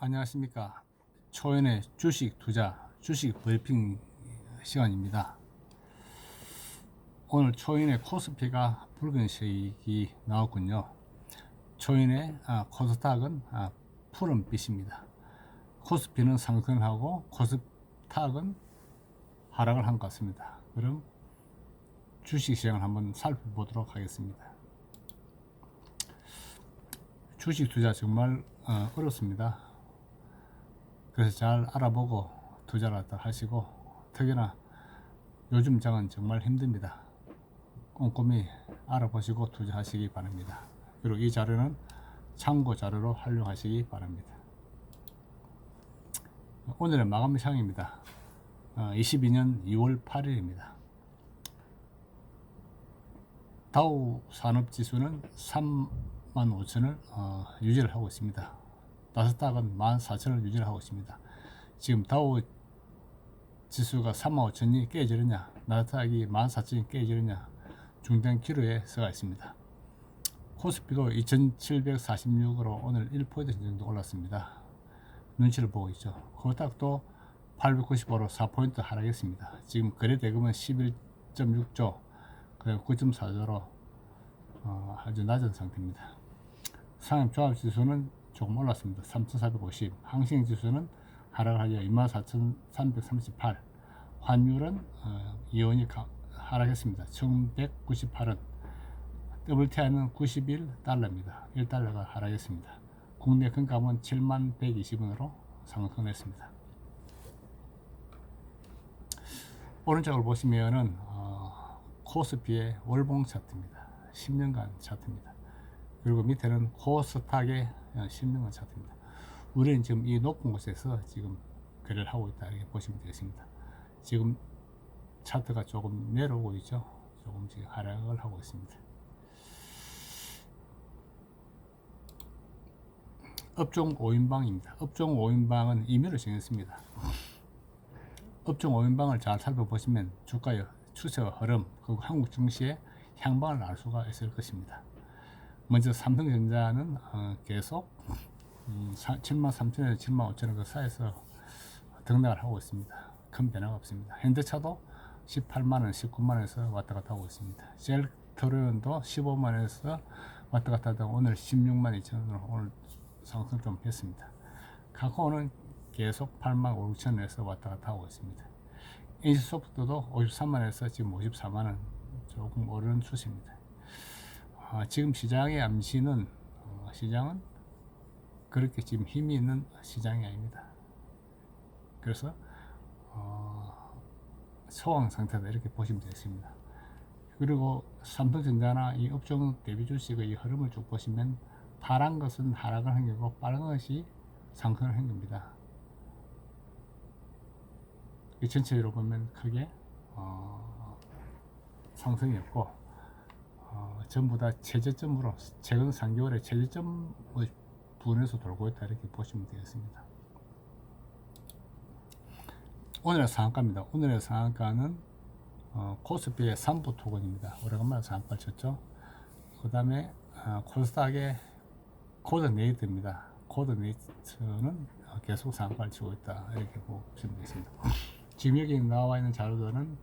안녕하십니까. 초연의 주식 투자 주식 브리핑 시간입니다. 오늘 초연의 코스피가 붉은색이 나왔군요. 초연의 아, 코스닥은 아, 푸른빛입니다. 코스피는 상승하고 코스닥은 하락을 한 것 같습니다. 그럼 주식 시장을 한번 살펴보도록 하겠습니다. 주식 투자 정말 어, 어렵습니다 그래서 잘 알아보고 투자를 다 하시고 특히나 요즘 장은 정말 힘듭니다. 꼼꼼히 알아보시고 투자하시기 바랍니다. 그리고 이 자료는 참고 자료로 활용하시기 바랍니다. 오늘의 마감 시장입니다. 22년 2월 8일입니다. 다우 산업지수는 3만 5천을 어, 유지를 하고 있습니다. 나스닥은 14,000을 유지를 하고 있습니다. 지금 다우 지수가 35,000이 깨지느냐, 나스닥이 14,000이 깨지느냐, 중단 기로에 서가 있습니다. 코스피도 2,746으로 오늘 1% 정도 올랐습니다. 눈치를 보고 있죠. 코스닥도 895로 4포인트 하락했습니다. 지금 거래 대금은 11.6조, 그다음 9.4조로 어, 아주 낮은 상태입니다. 상업 조합 지수는 조금 올랐습니다. 3,450. 항생 지수는 하락을 하여 24,338. 환율은 어, 이온이 가, 하락했습니다. 1,198원. WTI는 91달러입니다. 1달러가 하락했습니다. 국내 금값은 7만 120원으로 상승했습니다. 오른쪽을 보시면은 어, 코스피의 월봉 차트입니다. 10년간 차트입니다. 그리고 밑에는 코스닥의 10년간 차트입니다. 우리는 지금 이 높은 곳에서 지금 거래를 하고 있다 이렇게 보시면 되겠습니다. 지금 차트가 조금 내려오고 있죠. 조금씩 하락을 하고 있습니다. 업종 5인방입니다. 업종 5인방은 임의로 정했습니다. 업종 5인방을 잘 살펴보시면 주가의 추세 흐름 그리고 한국 증시의 향방을 알 수가 있을 것입니다. 먼저 삼성전자는 어, 계속 음, 7만 3천에서 7만 5천 원 그 사이에서 등락을 하고 있습니다. 큰 변화가 없습니다. 현대차도 18만 원, 19만 원에서 왔다 갔다 하고 있습니다. 셀트리온도 15만 원에서 왔다 갔다 하다가 오늘 16만 2천 원으로 오늘 상승 좀 했습니다. 카카오는 계속 8만 5, 6천 원에서 왔다 갔다 하고 있습니다. 인시소프트도 53만 원에서 지금 54만 원 조금 오르는 추세입니다. 어, 지금 시장의 암시는 어, 시장은 그렇게 지금 힘이 있는 시장이 아닙니다. 그래서 어, 소황 상태다 이렇게 보시면 되겠습니다. 그리고 삼성전자나 이 업종 대비 주식의 이 흐름을 쭉 보시면 파란 것은 하락을 한 거고 빨간 것이 상승을 한 겁니다. 이 전체로 보면 크게 어, 상승이었고 어, 전부 다 최저점으로 최근 3개월의 최저점 부분에서 돌고 있다 이렇게 보시면 되겠습니다. 오늘의 상한가입니다. 오늘의 상한가는 어, 코스피의 3부 토건입니다. 오래간만에 상한가 쳤죠. 그 다음에 어, 코스닥의 코드 네이트입니다. 코드 네이트는 계속 상한가를 치고 있다 이렇게 보시면 되겠습니다. 지금 여기 나와 있는 자료들은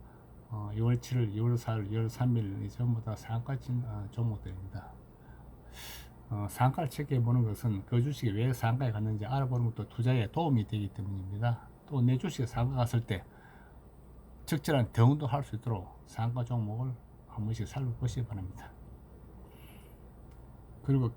어, 2월 7일, 2월 4일, 2월 3일 전부 다 상한가 친 어, 종목들입니다. 어, 상가를 체크해 보는 것은 그 주식이 왜 상가에 갔는지 알아보는 것도 투자에 도움이 되기 때문입니다. 또 내 주식이 상가 갔을 때 적절한 대응도 할 수 있도록 상가 종목을 한 번씩 살펴보시기 바랍니다. 그리고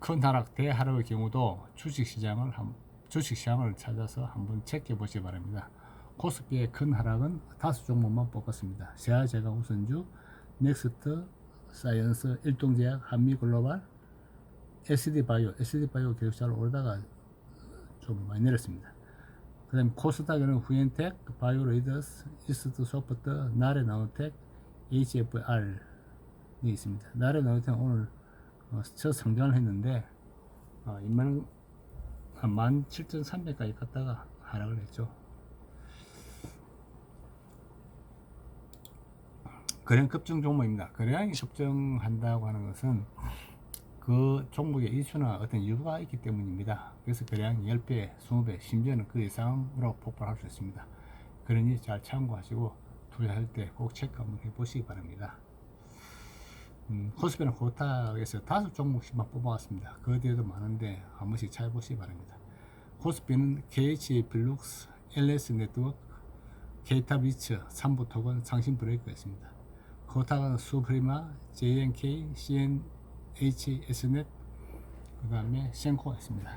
큰 하락, 대하락의 경우도 주식시장을 한, 주식시장을 찾아서 한번 체크해 보시기 바랍니다. 코스피의 큰 하락은 다섯 종목만 뽑았습니다. 세아제가 우선주, 넥스트, 사이언스, 일동제약, 한미글로벌, SD 바이오, SD 바이오 계속 잘 오르다가 좀 많이 내렸습니다. 그 다음에 코스닥에는 후엔텍, 바이오레이더스, 이스트 소프트, 나레 나노텍, HFR이 있습니다. 나레 나노텍 오늘 어, 첫 상장을 했는데 어, 2만 17,300까지 갔다가 하락을 했죠. 거래량 급증 종목입니다. 거래량이 급증한다고 하는 것은 그 종목의 이슈나 어떤 이유가 있기 때문입니다. 그래서 거래량 10배, 20배, 심지어는 그 이상으로 폭발할 수 있습니다. 그러니 잘 참고하시고 투자할 때 꼭 체크 한번 해보시기 바랍니다. 음, 코스피는 코스닥에서 다섯 종목씩만 뽑아왔습니다. 그 뒤에도 많은데 한 번씩 찾아보시기 바랍니다. 코스피는 KH 빌룩스, LS 네트워크, 케이타비츠, 삼부토건, 상신 브레이크가 있습니다. 코스닥은 수프리마, JNK, CNH, S넷, 그 다음에 센코가 있습니다.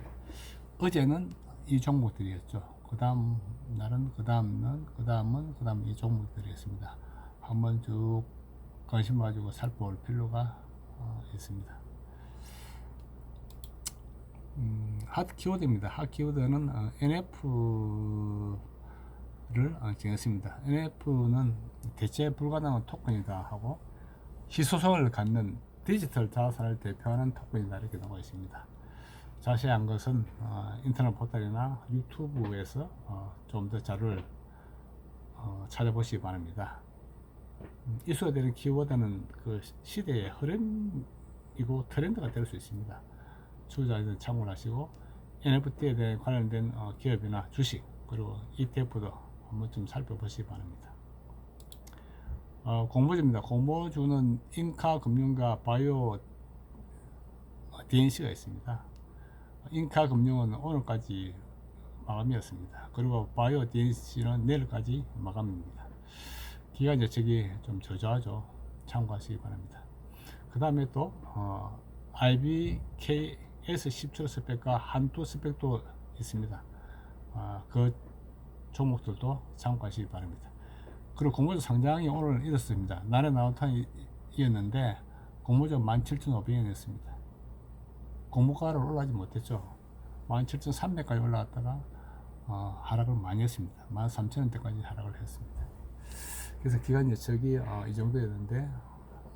어제는 이 종목들이었죠. 그 다음 날은 그 다음은 그 다음은 그 다음 이 종목들이었습니다. 한번 쭉 관심 가지고 살펴볼 필요가 어, 있습니다. 음, 핫 키워드입니다. 핫 키워드는 어, NF를 어, 정했습니다. NF는 대체 불가능한 토큰이다 하고 희소성을 갖는 디지털 자산을 대표하는 토큰이다 이렇게 나와 있습니다. 자세한 것은 어, 인터넷 포털이나 유튜브에서 어, 좀 더 자료를 어, 찾아보시기 바랍니다. 음, 있어야 되는 키워드는 그 시대의 흐름이고 트렌드가 될 수 있습니다. 투자자들 참고를 하시고 NFT에 대해 관련된 어, 기업이나 주식 그리고 ETF도 한번 좀 살펴보시기 바랍니다. 어, 공모주입니다. 공모주는 인카 금융과 바이오 DNC가 있습니다. 인카 금융은 오늘까지 마감이었습니다. 그리고 바이오 DNC는 내일까지 마감입니다. 기간 예측이 좀 저조하죠. 참고하시기 바랍니다. 그 다음에 또 어, IBKS 10초 스펙과 한도 스펙도 있습니다. 아, 그 종목들도 참고하시기 바랍니다. 그리고 공모주 상장이 오늘 이렇습니다. 날에 나온탄이었는데 공모주 17,500원이었습니다. 공모가를 올라가지 못했죠. 17,300까지 올라갔다가 어, 하락을 많이 했습니다. 13,000원대까지 하락을 했습니다. 그래서 기간 예측이 어, 이 정도였는데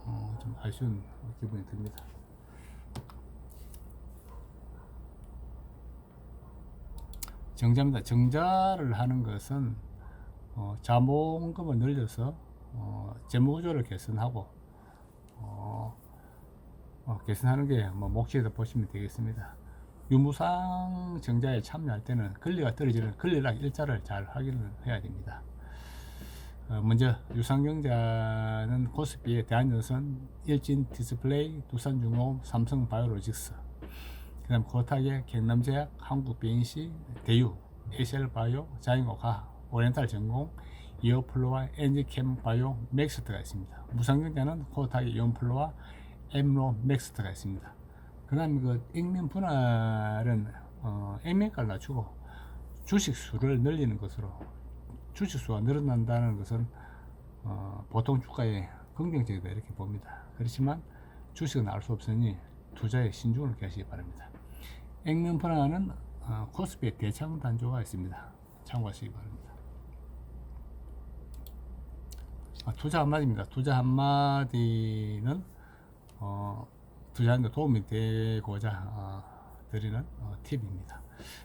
어, 좀 아쉬운 기분이 듭니다. 정자입니다. 정자를 하는 것은 어, 자본금을 늘려서 어, 재무구조를 개선하고 어, 어, 개선하는 게 뭐 목적이다 보시면 되겠습니다. 유무상 정자에 참여할 때는 권리가 떨어지는 권리락 일자를 잘 확인을 해야 됩니다. 어, 먼저 유상경자는 코스피의 대한연선, 일진 디스플레이, 두산중공업, 삼성바이오로직스, 그 다음 코타의 경남제약, 한국비행시, 대유, 에셀바이오, 자인오카, 오렌탈 전공, 이어플로와 엔지캠 바이오, 맥스트가 있습니다. 무상경자는 코타의 이온플로와 엠로 맥스트가 있습니다. 그 다음에 그 액면 분할은 어, 액면가를 낮추고 주식 수를 늘리는 것으로 주식 수가 늘어난다는 것은 어, 보통 주가에 긍정적이다 이렇게 봅니다. 그렇지만 주식은 알 수 없으니 투자에 신중을 기하시기 바랍니다. 액면 분할은 어, 코스피의 대창 단조가 있습니다. 참고하시기 바랍니다. 아, 투자 한마디입니다. 투자 한마디는 어, 투자하는 데 도움이 되고자 어, 드리는 어, 팁입니다.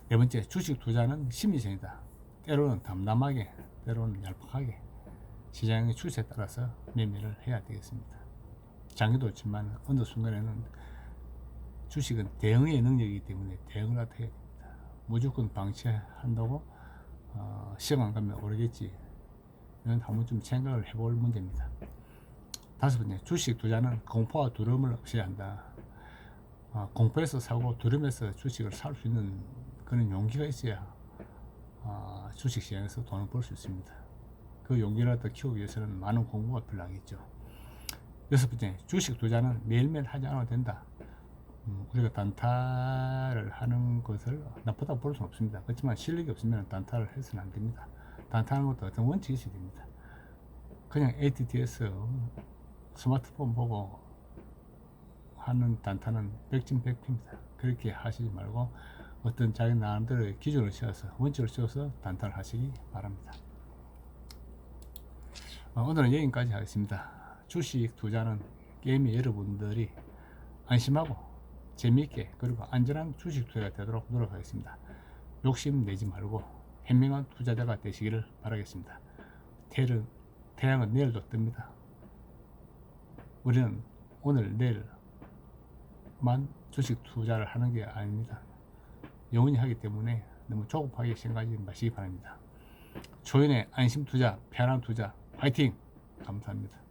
네 번째, 주식 투자는 심리전이다. 때로는 담담하게, 때로는 얄팍하게 시장의 추세에 따라서 매매를 해야 되겠습니다. 장기도 있지만 어느 순간에는 주식은 대응의 능력이기 때문에 대응을 해야 됩니다. 무조건 방치한다고 어, 시험 안 가면 오르겠지. 이건 한번 좀 생각을 해볼 문제입니다. 다섯 번째, 주식 투자는 공포와 두려움을 없애야 한다. 어, 공포에서 사고 두려움에서 주식을 살 수 있는 그런 용기가 있어야 어, 주식 시장에서 돈을 벌 수 있습니다. 그 용기를 더 키우기 위해서는 많은 공부가 필요하겠죠. 여섯 번째, 주식 투자는 매일매일 하지 않아도 된다. 음, 우리가 단타를 하는 것을 나쁘다고 볼 수는 없습니다. 그렇지만 실력이 없으면 단타를 해서는 안 됩니다. 단타하는 것도 어떤 원칙이 있어야 됩니다. 그냥 ATT에서 스마트폰 보고 하는 단타는 백진백피입니다. 그렇게 하시지 말고 어떤 자기 나름대로의 기준을 세워서 원칙을 세워서 단타를 하시기 바랍니다. 어, 오늘은 여기까지 하겠습니다. 주식 투자는 게임이 여러분들이 안심하고 재미있게 그리고 안전한 주식 투자가 되도록 노력하겠습니다. 욕심 내지 말고 현명한 투자자가 되시기를 바라겠습니다. 태양은, 태양은 내일도 뜹니다. 우리는 오늘 내일만 주식 투자를 하는 게 아닙니다. 영원히 하기 때문에 너무 조급하게 생각하지 마시기 바랍니다. 조인의 안심 투자, 편한 투자, 화이팅! 감사합니다.